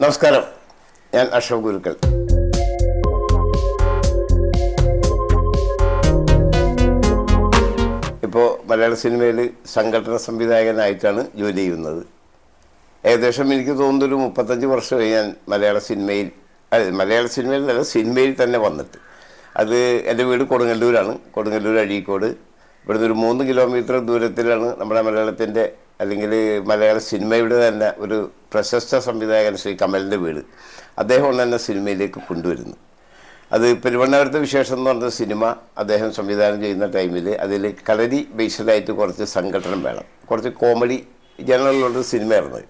നമസ്കാരം. ഞാൻ അശോക് ഗുരുക്കൾ ഇപ്പോൾ മലയാള സിനിമയിൽ സംഘടന സംവിധായകനായിട്ടാണ് ജോലി ചെയ്യുന്നത്. ഏകദേശം എനിക്ക് തോന്നുന്നു ഒരു മുപ്പത്തഞ്ച് വർഷമായി ഞാൻ മലയാള സിനിമയിൽ മലയാള സിനിമയിൽ അല്ല സിനിമയിൽ തന്നെ വന്നിട്ട്. അത് എന്റെ വീട് കൊടുങ്ങല്ലൂരാണ്. കൊടുങ്ങല്ലൂർ അഴീക്കോട്. ഇവിടുന്ന് ഒരു മൂന്ന് കിലോമീറ്റർ ദൂരത്തിലാണ് നമ്മുടെ മലയാളത്തിന്റെ അല്ലെങ്കിൽ മലയാള സിനിമയുടെ തന്നെ ഒരു പ്രശസ്ത സംവിധായകൻ ശ്രീ കമലിന്റെ വീട്. അദ്ദേഹമാണ് തന്നെ സിനിമയിലേക്ക് കൊണ്ടുവരുന്നത് അത് പെരുവണ്ണാപുരത്തെ വിശേഷം എന്ന് പറഞ്ഞ സിനിമ അദ്ദേഹം സംവിധാനം ചെയ്യുന്ന ടൈമിൽ അതിൽ കളരി ബേസ്ഡായിട്ട് കുറച്ച് സംഘടനം വേണം. കുറച്ച് കോമഡി ജനറലുള്ള സിനിമയായിരുന്നു.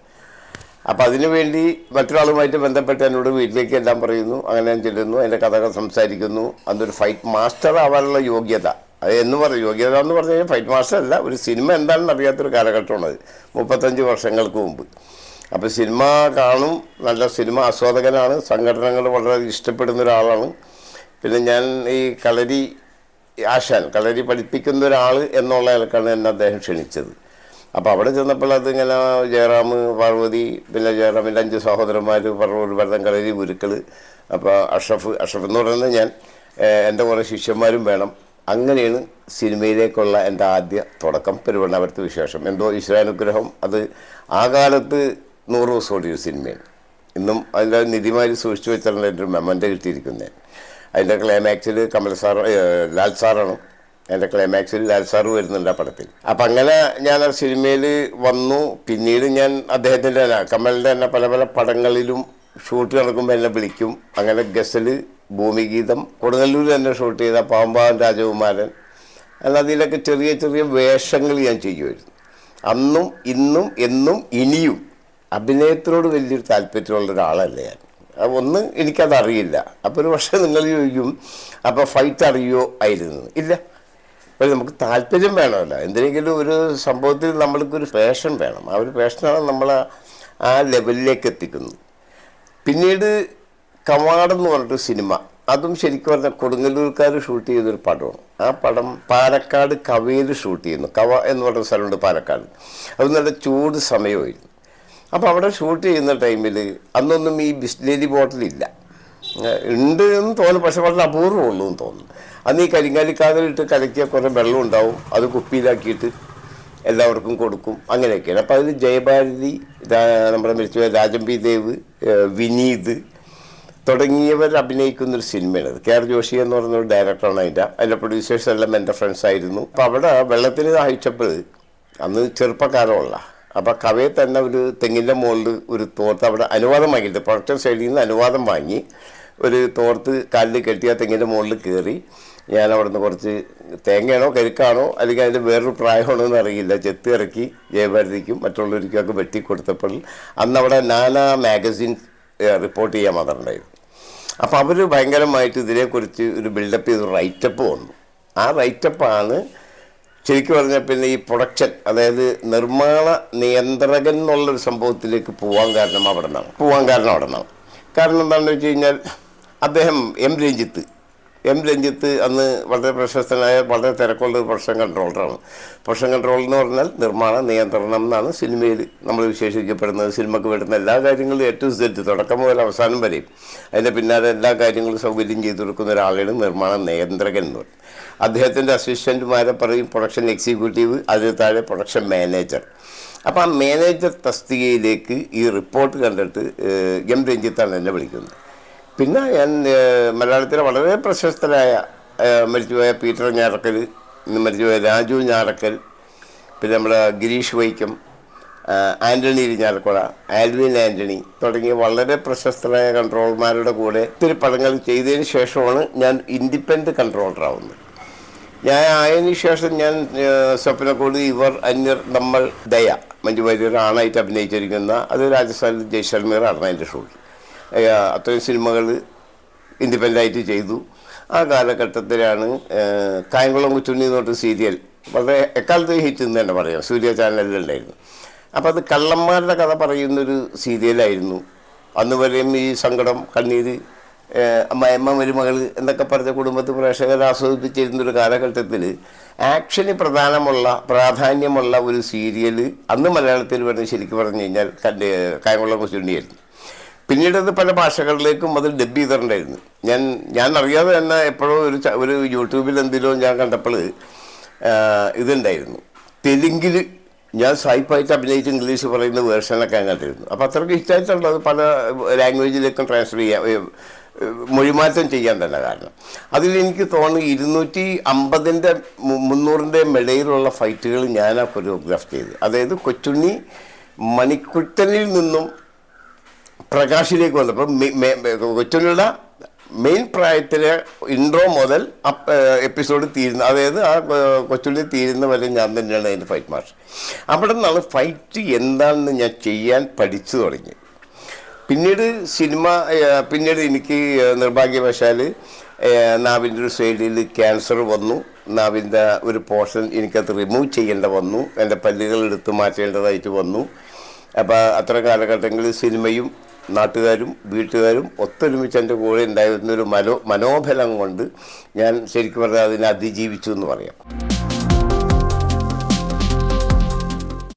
അപ്പോൾ അതിനുവേണ്ടി മറ്റൊരാളുമായിട്ട് ബന്ധപ്പെട്ട് എന്നോട് വീട്ടിലേക്ക് എല്ലാം പറയുന്നു. അങ്ങനെ ഞാൻ ചെല്ലുന്നു അതിന്റെ കഥകൾ സംസാരിക്കുന്നു. അതൊരു ഫൈറ്റ് മാസ്റ്റർ ആവാനുള്ള യോഗ്യത അത് എന്ന് പറയും യോഗ്യത എന്ന് പറഞ്ഞു കഴിഞ്ഞാൽ ഫൈറ്റ് മാസ്റ്റർ അല്ല ഒരു സിനിമ എന്താണെന്ന് അറിയാത്തൊരു കാലഘട്ടമാണ് അത്. മുപ്പത്തഞ്ച് വർഷങ്ങൾക്ക് മുമ്പ്. അപ്പോൾ സിനിമ കാണും. നല്ല സിനിമ ആസ്വാദകനാണ്. സംഘടനകൾ വളരെ ഇഷ്ടപ്പെടുന്ന ഒരാളാണ്. പിന്നെ ഞാൻ ഈ കളരി ആശാൻ കളരി പഠിപ്പിക്കുന്ന ഒരാൾ എന്നുള്ള നിലക്കാണ് എന്നെ അദ്ദേഹം ക്ഷണിച്ചത്. അപ്പോൾ അവിടെ ചെന്നപ്പോൾ അതിങ്ങനെ ജയറാം പാർവതി പിന്നെ ജയറാമിന്റെ അഞ്ച് സഹോദരന്മാർ ഒരു ഭരതം കളരി ഗുരുക്കൾ അപ്പോൾ അഷ്റഫ് അഷ്റഫ് എന്ന് പറയുന്നത് ഞാൻ. എന്റെ കുറേ ശിഷ്യന്മാരും വേണം. അങ്ങനെയാണ് സിനിമയിലേക്കുള്ള എന്റെ ആദ്യ തുടക്കം പെരുവണ്ണാപുരത്ത് വിശേഷം. എന്തോ ഈശ്വരാനുഗ്രഹം അത് ആ കാലത്ത് നൂറ് ദിവസം ഓടിയൊരു സിനിമയാണ്. ഇന്നും അതിന്റെ നിധിമാരി സൂക്ഷിച്ചു വെച്ചാണ് എന്റെ ഒരു മെമ്മന്റെ കിട്ടിയിരിക്കുന്നത് അതിന്റെ ക്ലൈമാക്സിൽ കമൽ സാർ ലാൽ സാറാണ്. എന്റെ ക്ലൈമാക്സിൽ ലാൽ സാർ വരുന്നുണ്ട് ആ പടത്തിൽ. അപ്പം അങ്ങനെ ഞാൻ ആ സിനിമയിൽ വന്നു. പിന്നീട് ഞാൻ അദ്ദേഹത്തിന്റെ തന്നെ കമലിന്റെ തന്നെ പല പല പടങ്ങളിലും ഷൂട്ട് നടക്കുമ്പോൾ എന്നെ വിളിക്കും. അങ്ങനെ ഗസൽ ഭൂമിഗീതം കൊടുങ്ങല്ലൂർ തന്നെ ഷൂട്ട് ചെയ്ത പാമ്പാൻ രാജകുമാരൻ. അല്ല അതിലൊക്കെ ചെറിയ ചെറിയ വേഷങ്ങൾ ഞാൻ ചെയ്യുമായിരുന്നു. അന്നും ഇന്നും എന്നും ഇനിയും അഭിനയത്തിനോട് വലിയൊരു താല്പര്യമുള്ള ഒരാളല്ല ഞാൻ. ഒന്ന് എനിക്കതറിയില്ല അപ്പോൾ ഒരു പക്ഷേ നിങ്ങൾ ചോദിക്കും അപ്പോൾ ഫൈറ്റ് അറിയോ? ആയിരുന്നു. ഇല്ല. അപ്പോൾ നമുക്ക് താല്പര്യം വേണമല്ലോ. എന്തിനെങ്കിലും ഒരു സംഭവത്തിൽ നമ്മൾക്കൊരു പാഷൻ വേണം. ആ ഒരു പാഷനാണ് നമ്മളെ ആ ലെവലിലേക്ക് എത്തിക്കുന്നത്. പിന്നീട് കവാടം എന്ന് പറഞ്ഞിട്ട് സിനിമ. അതും ശരിക്കും പറഞ്ഞാൽ കൊടുങ്ങല്ലൂർക്കാർ ഷൂട്ട് ചെയ്തൊരു പടമാണ്. ആ പടം പാലക്കാട് കവയിൽ ഷൂട്ട് ചെയ്യുന്നു. കവ എന്ന് പറഞ്ഞ സ്ഥലമുണ്ട് പാലക്കാട്. അത് നല്ല ചൂട് സമയമായിരുന്നു. അപ്പോൾ അവിടെ ഷൂട്ട് ചെയ്യുന്ന ടൈമിൽ അന്നൊന്നും ഈ ബിസ്ലേരി ബോട്ടിലില്ല. ഉണ്ട് എന്ന് തോന്നുന്നു. പക്ഷെ വളരെ അപൂർവമുള്ളൂ എന്ന് തോന്നുന്നു. അന്ന് ഈ കരിങ്കാലിക്കാതിലിട്ട് കലക്കിയ കുറേ വെള്ളം ഉണ്ടാവും. അത് കുപ്പിയിലാക്കിയിട്ട് എല്ലാവർക്കും കൊടുക്കും. അങ്ങനെയൊക്കെയാണ്. അപ്പോൾ അതിൽ ജയഭാരതി നമ്മുടെ മരിച്ചുപോയ രാജംബി ദേവ് വിനീത് തുടങ്ങിയവർ അഭിനയിക്കുന്ന ഒരു സിനിമയാണ് കെ ആർ ജോഷി എന്ന് പറയുന്ന ഒരു ഡയറക്ടറാണ് അതിന്റെ. അതിന്റെ പ്രൊഡ്യൂസേഴ്സ് എല്ലാം എന്റെ ഫ്രണ്ട്സ് ആയിരുന്നു. അപ്പോൾ അവിടെ വെള്ളത്തിന് ദാഹിച്ചപ്പോൾ അന്ന് ചെറുപ്പക്കാരമുള്ള അപ്പോൾ കവയെ തന്നെ ഒരു തെങ്ങിന്റെ മുകളിൽ ഒരു തോർത്ത് അവിടെ അനുവാദം വാങ്ങിയിട്ട് പ്രൊഡക്ഷൻ സൈഡിൽ നിന്ന് അനുവാദം വാങ്ങി. ഒരു തോർത്ത് കാലിൽ കെട്ടി ആ തെങ്ങിന്റെ മുകളിൽ കയറി ഞാൻ അവിടെ നിന്ന് കുറച്ച് തേങ്ങയാണോ കരുക്കാണോ അല്ലെങ്കിൽ അതിന്റെ വേറൊരു പ്രായമാണോ എന്ന് അറിയില്ല. ചെത്ത് ഇറക്കി ജയഭാരതിക്കും മറ്റുള്ളവർക്കും ഒക്കെ വെട്ടി കൊടുത്തപ്പോൾ അന്ന് അവിടെ നാനാ മാഗസിൻ റിപ്പോർട്ട് ചെയ്യാൻ വന്നിട്ടുണ്ടായിരുന്നു. അപ്പോൾ അവർ ഭയങ്കരമായിട്ട് ഇതിനെക്കുറിച്ച് ഒരു ബിൽഡപ്പ് ചെയ്ത് റൈറ്റപ്പ് വന്നു. ആ റൈറ്റപ്പാണ് ശരിക്കും പറഞ്ഞാൽ പിന്നെ ഈ പ്രൊഡക്ഷൻ അതായത് നിർമ്മാണ നിയന്ത്രകൻ എന്നുള്ളൊരു സംഭവത്തിലേക്ക് പോകാൻ കാരണം അവിടെ നിന്നാണ് പോകാൻ കാരണം അവിടെ നിന്നാണ് കാരണം എന്താണെന്ന് വെച്ച് കഴിഞ്ഞാൽ അദ്ദേഹം എം രഞ്ജിത്ത്. എം രഞ്ജിത്ത് അന്ന് വളരെ പ്രശസ്തനായ വളരെ തിരക്കുള്ള ഒരു പ്രൊഡക്ഷൻ കൺട്രോളറാണ്. പ്രൊഡക്ഷൻ കൺട്രോൾ എന്ന് പറഞ്ഞാൽ നിർമ്മാണ നിയന്ത്രണം എന്നാണ് സിനിമയിൽ നമ്മൾ വിശേഷിക്കപ്പെടുന്നത് സിനിമയ്ക്ക് വരുന്ന എല്ലാ കാര്യങ്ങളും ഏറ്റവും സെറ്റ് തുടക്കം മുതൽ അവസാനം വരെയും അതിന്റെ പിന്നാലെ എല്ലാ കാര്യങ്ങളും സൗകര്യം ചെയ്തു കൊടുക്കുന്ന ഒരാളാണ് നിർമ്മാണ നിയന്ത്രകൻ എന്ന് പറയുന്നത് അദ്ദേഹത്തിന്റെ അസിസ്റ്റന്റുമാരെ പറയും പ്രൊഡക്ഷൻ എക്സിക്യൂട്ടീവ് അതിന് താഴെ പ്രൊഡക്ഷൻ മാനേജർ. അപ്പോൾ ആ മാനേജർ തസ്തികയിലേക്ക് ഈ റിപ്പോർട്ട് കണ്ടിട്ട് എം രഞ്ജിത്താണ് എന്നെ വിളിക്കുന്നത്. പിന്നെ ഞാൻ മലയാളത്തിലെ വളരെ പ്രശസ്തരായ മരിച്ചുപോയ പീറ്റർ ഞാറക്കൽ മരിച്ചുപോയ രാജു ഞാറക്കൽ പിന്നെ നമ്മുടെ ഗിരീഷ് വൈക്കം ആന്റണി ഇരിഞ്ഞാലക്കുട ആൽവിൻ ആന്റണി തുടങ്ങിയ വളരെ പ്രശസ്തരായ കൺട്രോളർമാരുടെ കൂടെ ഒത്തിരി പടങ്ങൾ ചെയ്തതിന് ശേഷമാണ് ഞാൻ ഇൻഡിപെൻഡന്റ് കൺട്രോളറാവുന്നത് ഞാൻ ആയതിനു ശേഷം ഞാൻ സ്വപ്ന സ്വപ്നക്കോട് ഇവർ അന്യർ നമ്മൾ ദയ മഞ്ജു വാര്യർ ആണായിട്ട് അഭിനയിച്ചിരിക്കുന്ന അത് രാജസ്ഥാനിൽ ജയ്സൽമീർ ആണ് ഷൂൾ അത്രയും സിനിമകൾ ഇൻഡിപെൻഡന്റായിട്ട് ചെയ്തു. ആ കാലഘട്ടത്തിലാണ് കായംകുളം കുറ്റുണ്ണി എന്ന് പറഞ്ഞ സീരിയൽ വളരെ എക്കാലത്ത് ഹിറ്റ് എന്ന് തന്നെ പറയാം. സൂര്യ ചാനലിലുണ്ടായിരുന്നു അപ്പോൾ അത് കള്ളന്മാരുടെ കഥ പറയുന്നൊരു സീരിയലായിരുന്നു. അന്ന് വരെയും ഈ സങ്കടം കണ്ണീര് ഏഹ് അമ്മായിയമ്മ മരുമകൾ എന്നൊക്കെ പറഞ്ഞ കുടുംബത്തിൽ പ്രേക്ഷകർ ആസ്വദിപ്പിച്ചിരുന്നൊരു കാലഘട്ടത്തിൽ ആക്ഷന് പ്രധാനമുള്ള പ്രാധാന്യമുള്ള ഒരു സീരിയൽ അന്ന് മലയാളത്തിൽ വരുന്ന ശരിക്കും പറഞ്ഞു കഴിഞ്ഞാൽ കണ്ട് കായംകുളം കുച്ചുണ്ടിയായിരുന്നു പിന്നീട് അത് പല ഭാഷകളിലേക്കും അത് ഡബ് ചെയ്തിട്ടുണ്ടായിരുന്നു. ഞാൻ ഞാൻ അറിയാതെ തന്നെ എപ്പോഴോ ഒരു ഒരു യൂട്യൂബിൽ എന്തെങ്കിലും ഞാൻ കണ്ടപ്പോൾ ഇതുണ്ടായിരുന്നു. തെലുങ്കിൽ ഞാൻ സായിപ്പായിട്ട് അഭിനയിച്ച് ഇംഗ്ലീഷ് പറയുന്ന വേർഷനൊക്കെ ഞാൻ കണ്ടിരുന്നു. അപ്പോൾ അത്രയ്ക്ക് ഇഷ്ടമായിട്ടുള്ളത് പല ലാംഗ്വേജിലേക്കും ട്രാൻസ്ഫർ ഏ, മൊഴിമാറ്റം ചെയ്യാൻ തന്നെ കാരണം. അതിൽ എനിക്ക് തോന്നുന്നു ഇരുന്നൂറ്റി അമ്പതിന്റെ മുന്നൂറിന്റെ ഇടയിലുള്ള ഫൈറ്റുകൾ ഞാൻ ആ കൊറിയോഗ്രാഫ് ചെയ്ത്. അതായത് കൊച്ചുണ്ണി മണിക്കുട്ടനിൽ നിന്നും പ്രകാശിലേക്ക് വന്നപ്പോൾ കൊച്ചുണ്ണിയുടെ മെയിൻ പ്രായത്തിലെ ഇൻട്രോ മുതൽ എപ്പിസോഡ് തീരുന്ന അതായത് ആ കൊച്ചുള്ളി തീരുന്ന വരെ ഞാൻ തന്നെയാണ് അതിന്റെ ഫൈറ്റ് മാസ്റ്റർ. അവിടെ നിന്നാണ് ഫൈറ്റ് എന്താണെന്ന് ഞാൻ ചെയ്യാൻ പഠിച്ചു തുടങ്ങി പിന്നീട് സിനിമ പിന്നീട് എനിക്ക് നിർഭാഗ്യവശാൽ നാവിന്റെ ഒരു സൈഡിൽ ക്യാൻസർ വന്നു. നാവിന്റെ ഒരു പോർഷൻ എനിക്കത് റിമൂവ് ചെയ്യേണ്ട വന്നു. എന്റെ പല്ലുകൾ എടുത്ത് മാറ്റേണ്ടതായിട്ട് വന്നു. അപ്പോൾ അത്ര കാലഘട്ടങ്ങളിൽ സിനിമയും നാട്ടുകാരും വീട്ടുകാരും ഒത്തൊരുമിച്ച് എന്റെ കൂടെ ഉണ്ടായിരുന്നൊരു മനോ മനോബലം കൊണ്ട് ഞാൻ ശരിക്കും പറഞ്ഞാൽ അതിനെ അതിജീവിച്ചു എന്ന് പറയാം.